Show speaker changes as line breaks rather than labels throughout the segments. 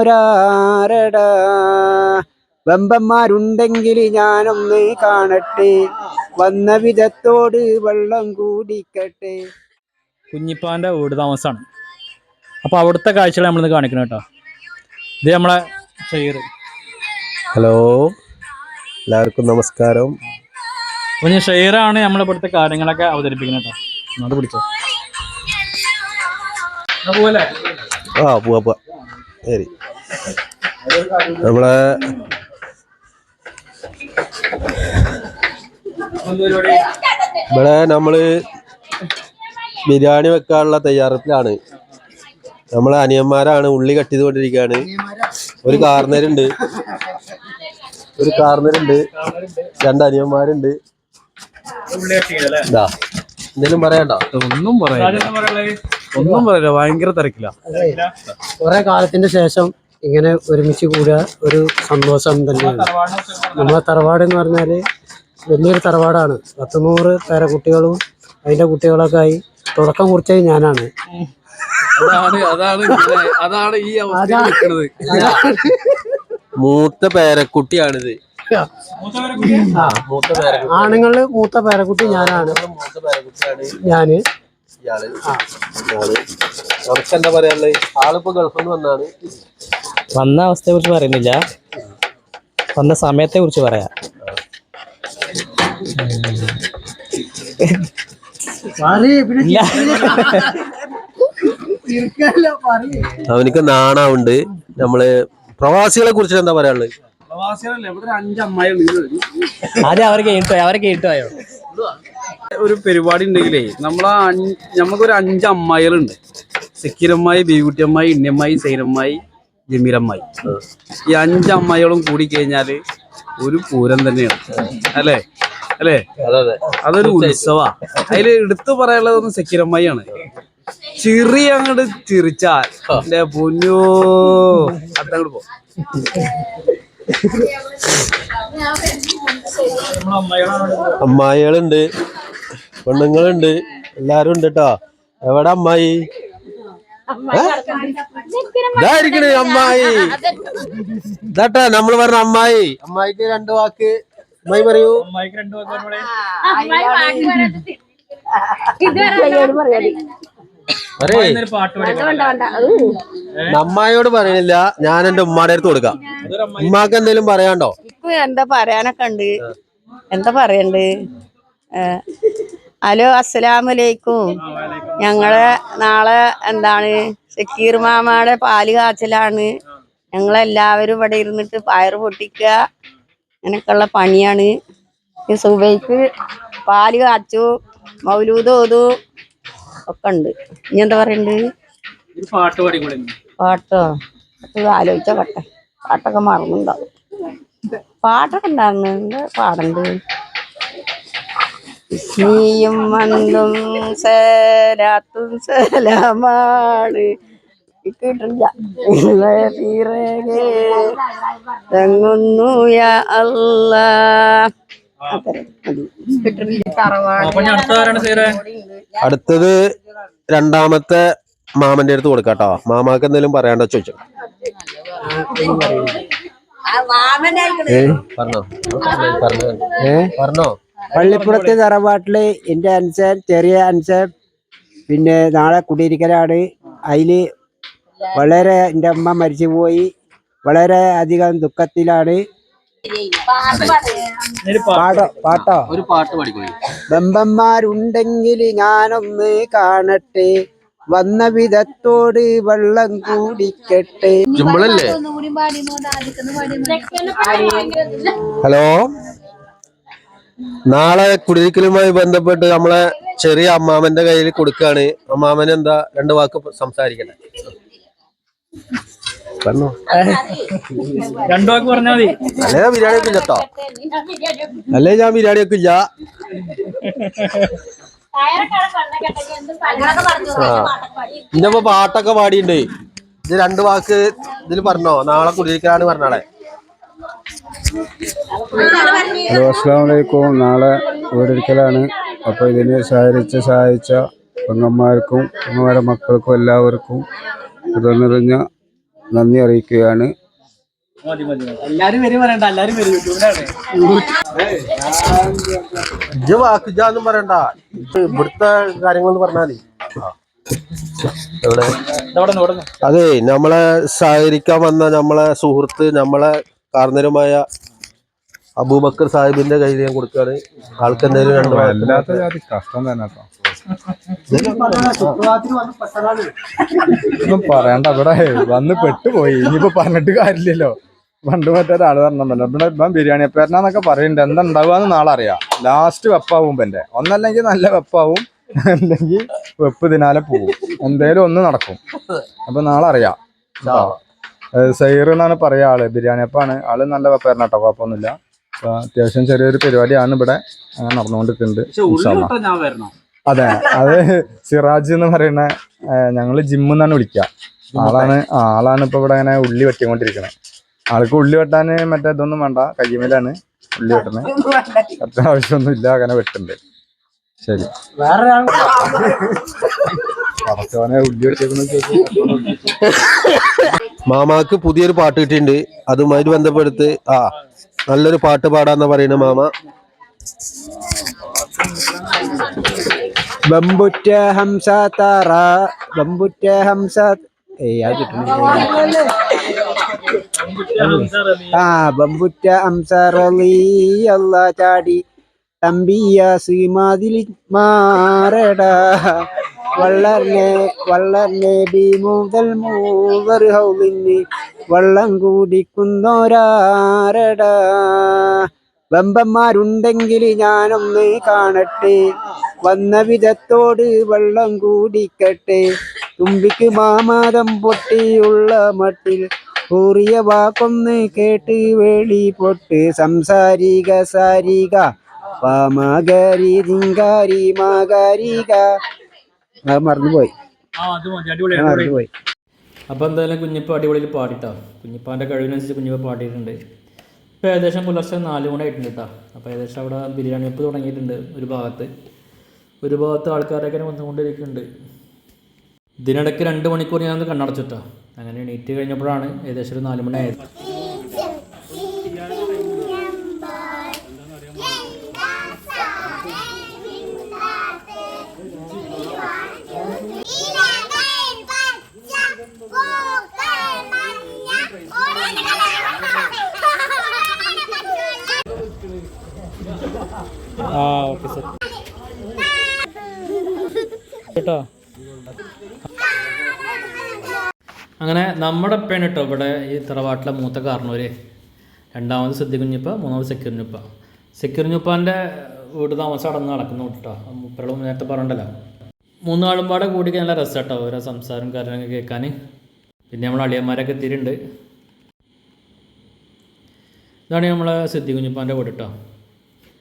വരുന്നോരാരടാ ബമ്പന്മാരുണ്ടെങ്കിൽ ഞാനൊന്ന് കാണട്ടെ. വന്ന വിധത്തോട് വെള്ളം കൂടിക്കട്ടെ.
കുഞ്ഞിപ്പാന്റെ വീട് താമസമാണ് അപ്പോൾ അവിടുത്തെ കാഴ്ചകൾ നമ്മളിന്ന് കാണിക്കണം കേട്ടോ. ഇത് നമ്മളെ ഷെയർ.
ഹലോ. എല്ലാവർക്കും നമസ്കാരം.
കുഞ്ഞ് ഷെയറാണ് നമ്മളെ ഇവിടുത്തെ കാര്യങ്ങളൊക്കെ അവതരിപ്പിക്കുന്നത് കേട്ടോ. അത് പിടിച്ചോ. പോവല്ലേ?
ആ പോവാ പോവാ. ശരി. നമ്മളെ ഇവിടെ നമ്മൾ ബിരിയാണി വെക്കാനുള്ള തയ്യാറെടുപ്പിലാണ്. നമ്മളെ അനിയന്മാരാണ് ഉള്ളി കട്ട് ചെയ്തുകൊണ്ടിരിക്കുകയാണ്. ഒരു കാർന്നരുണ്ട്. ഒരു കാർന്നരുണ്ട്. രണ്ട് അനിയന്മാരുണ്ട്. എന്തെങ്കിലും പറയണ്ട
ഒന്നും പറയാനില്ല. ഒന്നും പറയില്ല ഭയങ്കര തിരക്കില്ല
കുറെ കാലത്തിന്റെ ശേഷം ഇങ്ങനെ ഒരുമിച്ച് കൂടുക ഒരു സന്തോഷം തന്നെയാണ്. നമ്മളെ തറവാട് എന്ന് പറഞ്ഞാൽ വലിയൊരു തറവാടാണ്. പത്ത് നൂറ് പേരക്കുട്ടികളും അതിന്റെ കുട്ടികളൊക്കെ ആയി തുടക്കം കുറിച്ചത് ഞാനാണ്.
അതാണ് അതാണ് അതാണ് ഈ
മൂത്ത പേരക്കുട്ടിയാണിത്.
ആ,
മൂത്ത പേരക്കുട്ടി
ഞാനാണ്. ഞാൻ.
ഇയാൾ. ഇയാൾ. നമുക്ക് എന്താ പറയാനുള്ളത് ആളിപ്പോ ഗൾഫിൽ നിന്ന് വന്നാണ്.
വന്ന അവസ്ഥയെ കുറിച്ച് പറയുന്നില്ല. വന്ന സമയത്തെ കുറിച്ച് പറയാം
അവനിക്ക് നാണാവുണ്ട്. നമ്മൾ പ്രവാസികളെ കുറിച്ച് എന്താ പറയാനുള്ളത്
പ്രവാസികളല്ലേ? ഇവിടെ അഞ്ച് അമ്മായി
ആദ്യം അവരെ കേട്ടോ അവരെ കേട്ടോയോ
ഒരു പരിപാടി ഉണ്ടെങ്കിലേ നമ്മളാ നമുക്കൊരു അഞ്ച് അമ്മായികളുണ്ട്. സിക്കിരമ്മായി ബീകുട്ടിയമ്മായി ഇണ്ണിയമ്മായി സൈനമ്മായി ജമീരമ്മായി ഈ അഞ്ച് അമ്മായികളും കൂടി കഴിഞ്ഞാൽ ഒരു പൂരം തന്നെയാണ്. അല്ലേ? അല്ലേ?
അതെ
അതൊരു ഉത്സവാ. അതിൽ എടുത്തു പറയാനുള്ളതൊന്നും സെക്കിരമ്മായിയാണ്. ചിറി അങ്ങോട്ട് ചിരിച്ചാൽ എന്റെ പൊന്നോ. അതങ്ങോട്ട് പോ.
അമ്മായികളുണ്ട്. പെണ്ണുങ്ങളുണ്ട്. എല്ലാരും ഉണ്ട് കേട്ടോ എവിടെ അമ്മായി? ഇതായിരിക്കണേ അമ്മായി. ഇതാട്ടാ നമ്മൾ പറഞ്ഞ അമ്മായി. അമ്മായിക്ക് രണ്ടു വാക്ക്. അമ്മായി പറയൂ.
അമ്മായിക്ക് രണ്ട് വാക്ക്
അമ്മായിയോട് പറയണില്ല. ഞാൻ എന്റെ ഉമ്മാടെ അടുത്ത് കൊടുക്കാം. ഉമ്മാക്ക് എന്തെങ്കിലും പറയാണ്ടോ
എന്താ പറയാനൊക്കെ ഉണ്ട്. എന്താ പറയണ്ട്? ഹലോ അസ്സലാമലൈക്കും ഞങ്ങൾ നാളെ എന്താണ് ഷക്കീർ മാമയുടെ പാൽ കാച്ചലാണ്. ഞങ്ങളെല്ലാവരും ഇവിടെ ഇരുന്നിട്ട് പയറ് പൊട്ടിക്കുക അങ്ങനെയൊക്കെയുള്ള പണിയാണ്. ഈ സുബൈക്ക് പാൽ കാച്ചു മൗലൂദ് ഓതു ഒക്കെ ഉണ്ട്. ഇനി എന്താ പറയണ്ട്?
പാട്ട് പാടിക്കൂടെ ഇന്ന്?
പാട്ടോ? അത് ആലോചിച്ച പട്ടെ പാട്ടൊക്കെ മറന്നുണ്ടാവും. പാട്ടൊക്കെ ഉണ്ടായിരുന്നു എന്താ പാടണ്ട്. നീയും മണ്ണും സേരാത്തും സലാമാണ്. കിട്ടില്ല തെങ്ങുന്നു യാ അല്ലാ
അടുത്തത് രണ്ടാമത്തെ മാമന്റെ അടുത്ത് കൊടുക്കാട്ടോ മാമാക്ക് എന്തെങ്കിലും പറയാണ്ടോ ചോദിച്ചു. പറഞ്ഞോ. പറഞ്ഞോ.
ഏ?
പറഞ്ഞോ.
പള്ളിപ്പുറത്തെ തറവാട്ടിൽ എന്റെ അനുസൻ ചെറിയ അനുസൻ പിന്നെ നാളെ കുടിയിരിക്കലാണ്. അതിൽ വളരെ എന്റെ അമ്മ മരിച്ചു പോയി വളരെ അധികം ദുഃഖത്തിലാണ്.
പാട്ട്
പാട്ടോ?
ഒരു പാട്ട് പാടിക്കോളി
ബമ്പന്മാരുണ്ടെങ്കിൽ ഞാനൊന്ന് കാണട്ടെ. വന്ന വിധത്തോട് വെള്ളം കൂടിക്കട്ടെ.
ഹലോ? നാളെ കുടിയിരിക്കലുമായി ബന്ധപ്പെട്ട് നമ്മളെ ചെറിയ അമ്മാമന്റെ കയ്യിൽ കൊടുക്കാണ് അമ്മാമൻ എന്താ രണ്ട് വാക്ക് സംസാരിക്കട്ടെ? പറഞ്ഞോ.
രണ്ടു വാക്ക് സംസാരിക്കണേ മതി.
അല്ലേ ബിരിയാണി ഒക്കെ ഇല്ലട്ടോ? അല്ലേ ഞാൻ ബിരിയാണി ഒക്കെ ഇല്ല? ഇന്നപ്പോ പാട്ടൊക്കെ പാടിയിട്ടുണ്ട്. ഇത് രണ്ട് വാക്ക് ഇതിൽ പറഞ്ഞോ? നാളെ കുടിയിരിക്കാണ് പറഞ്ഞാളെ.
ഹലോ അസ്സാം വലൈക്കും നാളെ വീടൊരിക്കലാണ് അപ്പോൾ ഇതിനെ സഹകരിച്ച് സഹായിച്ച പെങ്ങന്മാർക്കും പെങ്ങന്മാരുടെ മക്കൾക്കും എല്ലാവർക്കും ഇത് നിറഞ്ഞ നന്ദി അറിയിക്കുകയാണ്.
എല്ലാരും വരും പറയണ്ട എല്ലാരും വരും. യൂട്യൂബിലാണ്
ഇജ്ജ് വാക്കിജാന്നും പറയണ്ട. ഇത് ഇവിടുത്തെ
കാര്യങ്ങൾ പറഞ്ഞാൽ.
അതെ നമ്മളെ സഹകരിക്കാൻ വന്ന നമ്മളെ സുഹൃത്ത് നമ്മളെ കാർന്നരുമായ അബൂബക്കർ സാഹിബിന്റെ കയ്യിൽ ഞാൻ കൊടുക്കാണ് ആൾക്ക് എന്തെങ്കിലും രണ്ട് വാക്ക്
വല്ലാത്ത ജാതി കഷ്ടം തന്നെ ഒന്നും പറയണ്ട ഇവിടെ വന്ന് പെട്ടുപോയി. ഇനിയിപ്പോ പറഞ്ഞിട്ട് കാര്യമില്ലല്ലോ. പണ്ട് മറ്റൊരാൾ പറഞ്ഞല്ലോ ഇവിടെ ഇപ്പം ബിരിയാണി പേരനാന്നൊക്കെ പറയുന്നുണ്ട്. എന്താ ഉണ്ടാവുക നാളെ അറിയാം. ലാസ്റ്റ് വെപ്പാവും എന്റെ ഒന്നല്ലെങ്കിൽ നല്ല വെപ്പാവും. അല്ലെങ്കിൽ വെപ്പ് ഇതിനാലെ പോവും. എന്തേലും ഒന്ന് നടക്കും. അപ്പൊ നാളെ അറിയാം. സൈർ എന്നാണ് പറയാ ആൾ. ബിരിയാണി അപ്പാണ്. ആൾ നല്ല വെപ്പായിരുന്നു കേട്ടോ കുഴപ്പമൊന്നുമില്ല അപ്പൊ അത്യാവശ്യം ചെറിയൊരു പരിപാടിയാണ് ഇവിടെ അങ്ങനെ നടന്നുകൊണ്ടിരിക്കുന്നുണ്ട് അതെ അത് സിറാജ് എന്ന് പറയുന്ന ഞങ്ങൾ ഞങ്ങൾ ജിമ്മ് എന്നാണ് വിളിക്കുക ആളാണ് ആളാണ് ഇപ്പൊ ഇവിടെ അങ്ങനെ ഉള്ളി വെട്ടിക്കൊണ്ടിരിക്കണേ. ആൾക്ക് ഉള്ളി വെട്ടാൻ മറ്റേ ഇതൊന്നും വേണ്ട കയ്യുമേലാണ് ഉള്ളി വെട്ടണേ അത്ര ആവശ്യമൊന്നും ഇല്ല അങ്ങനെ വെട്ടുണ്ട്. ശരി. വേറെ
മാമാക്ക് പുതിയൊരു പാട്ട് കിട്ടിയിട്ടുണ്ട്. അതുമായിട്ട് ബന്ധപ്പെടുത്ത് ആ നല്ലൊരു പാട്ട് പാടാന്ന പറയുന്ന മാമ.
ബമ്പുറ്റ ഹംസ താറ ബമ്പുറ്റ ഹംസ ഏയ് അത് ആ ബമ്പുറ്റ ഹംസ റളിയല്ല ചാടി തമ്പിയ സീമാതിൽ മാറടാ. വള്ളർനെ വള്ളർനെ മുതൽ മൂവർ ഹൗലിന് വള്ളം കൂടിക്കുന്നോരാരടാ വമ്പന്മാരുണ്ടെങ്കിൽ ഞാനൊന്ന് കാണട്ടെ വന്ന വിധത്തോട് വള്ളം കൂടിക്കട്ടെ തുമ്പിക്ക് മാമാദം പൊട്ടിയുള്ള മട്ടിൽ കൂറിയ വാക്കൊന്ന് കേട്ട് വേളി പൊട്ട്. സംസാരിക സാരിക പാമാകാരി തിങ്കാരി മാകാരിക അത് മറന്നുപോയി. മറന്നുപോയി.
അപ്പോൾ എന്തായാലും കുഞ്ഞിപ്പ അടിപൊളിയിൽ പാടിട്ടോ? കുഞ്ഞിപ്പാന്റെ കഴിവിനനുസരിച്ച് കുഞ്ഞിപ്പ പാടിയിട്ടുണ്ട്. ഇപ്പോൾ ഏകദേശം പുലർച്ചെ നാല് മണി ആയിട്ടുണ്ട് കേട്ടോ. അപ്പോൾ ഏകദേശം അവിടെ ബിരിയാണി വെപ്പ് തുടങ്ങിയിട്ടുണ്ട് ഒരു ഭാഗത്ത്. ഒരു ഭാഗത്ത് ആൾക്കാരൊക്കെ വന്നുകൊണ്ടിരിക്കുന്നുണ്ട്. ഇതിനിടയ്ക്ക് രണ്ട് മണിക്കൂർ ഞാൻ കണ്ണടച്ചിട്ടോ അങ്ങനെ എണീറ്റ് കഴിഞ്ഞപ്പോഴാണ് ഏകദേശം ഒരു നാല് മണി അങ്ങനെ നമ്മുടെ ഉപ്പയാണ് കേട്ടോ ഇവിടെ ഈ തറവാട്ടിലെ മൂത്ത കാരണവര്. രണ്ടാമത് സിദ്ധി കുഞ്ഞിപ്പ മൂന്നാമത് സെക്യൂരിഞ്ഞുപ്പ. സെക്യൂരിഞ്ഞുപ്പാന്റെ വീട് താമസം അടന്ന് നടക്കുന്നു കേട്ടോ. മുപ്പരളും നേരത്തെ പറഞ്ഞിട്ടല്ല മൂന്നാളും പാടെ കൂടി നല്ല രസം കേട്ടോ ഓരോ സംസാരം കാര്യങ്ങളൊക്കെ കേൾക്കാൻ പിന്നെ നമ്മൾ അളിയന്മാരൊക്കെ എത്തിയിട്ടുണ്ട്. ഇതാണ് നമ്മളെ സിദ്ധി കുഞ്ഞിപ്പാന്റെ വീട് കേട്ടോ.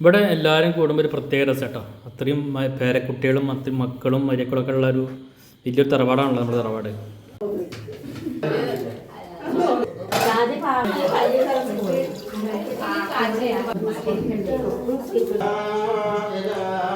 ഇവിടെ എല്ലാവരും കൂടുമ്പോൾ ഒരു പ്രത്യേക രസം കേട്ടോ. അത്രയും പേരക്കുട്ടികളും മക്കളും മരിയക്കളൊക്കെ ഉള്ള ഒരു വലിയൊരു തറവാടാണല്ലോ നമ്മുടെ തറവാട്. ആ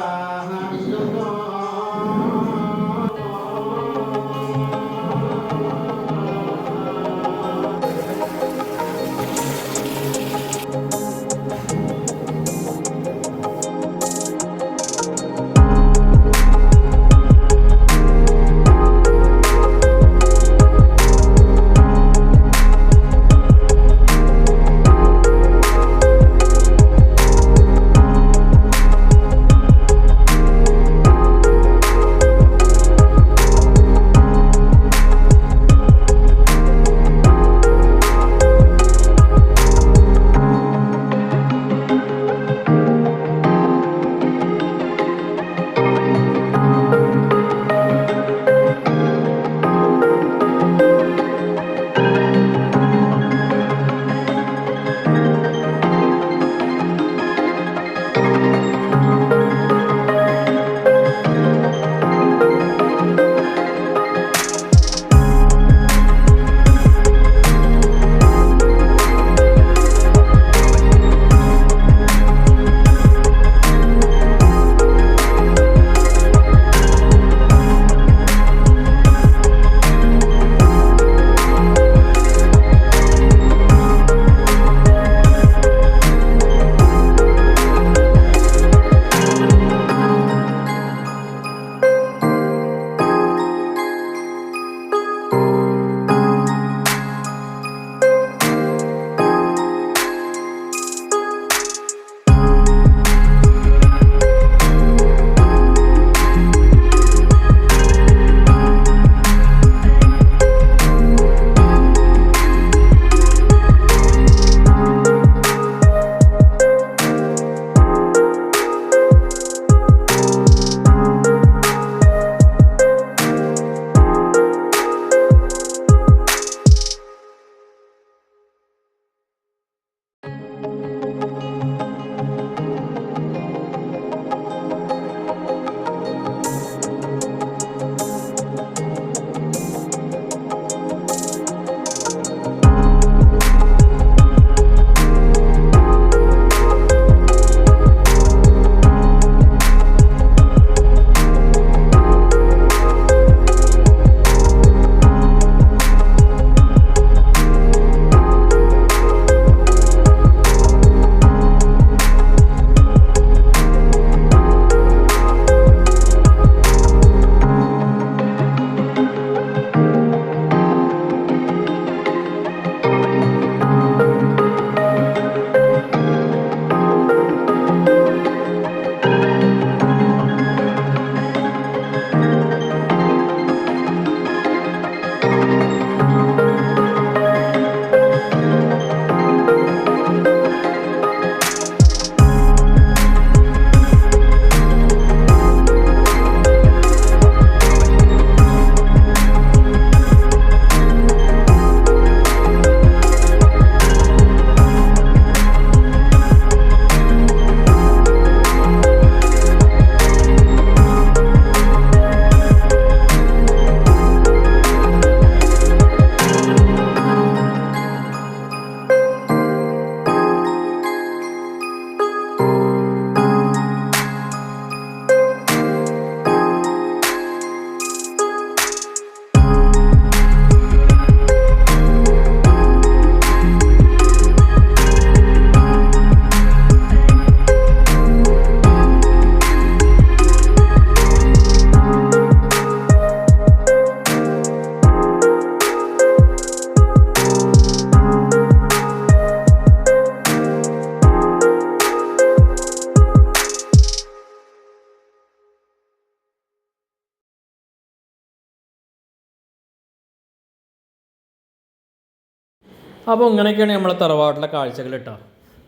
അപ്പോൾ ഇങ്ങനെയൊക്കെയാണ് നമ്മളെ തറവാട്ടിലെ കാഴ്ചകൾ കേട്ടോ.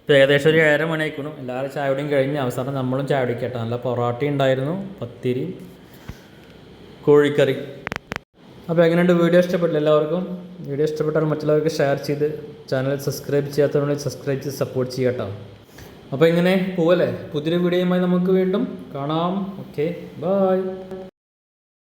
ഇപ്പോൾ ഏകദേശം ഒരു ഏഴര മണിയായിക്കണം. എല്ലാവരും ചായവിടെയും കഴിഞ്ഞ് അവസാനം നമ്മളും ചായ കുടിക്കട്ടെ. നല്ല പൊറോട്ട ഉണ്ടായിരുന്നു. പത്തിരി കോഴിക്കറി. അപ്പോൾ എങ്ങനെയുണ്ട്? വീഡിയോ ഇഷ്ടപ്പെട്ടില്ല എല്ലാവർക്കും? വീഡിയോ ഇഷ്ടപ്പെട്ടാൽ മറ്റുള്ളവർക്ക് ഷെയർ ചെയ്ത് ചാനൽ സബ്സ്ക്രൈബ് ചെയ്യാത്തവരുണ്ടെങ്കിൽ സബ്സ്ക്രൈബ് ചെയ്ത് സപ്പോർട്ട് ചെയ്യട്ടോ അപ്പോൾ ഇങ്ങനെ പോവല്ലേ? പുതിയൊരു വീഡിയോയുമായി നമുക്ക് വീണ്ടും കാണാം. Okay bye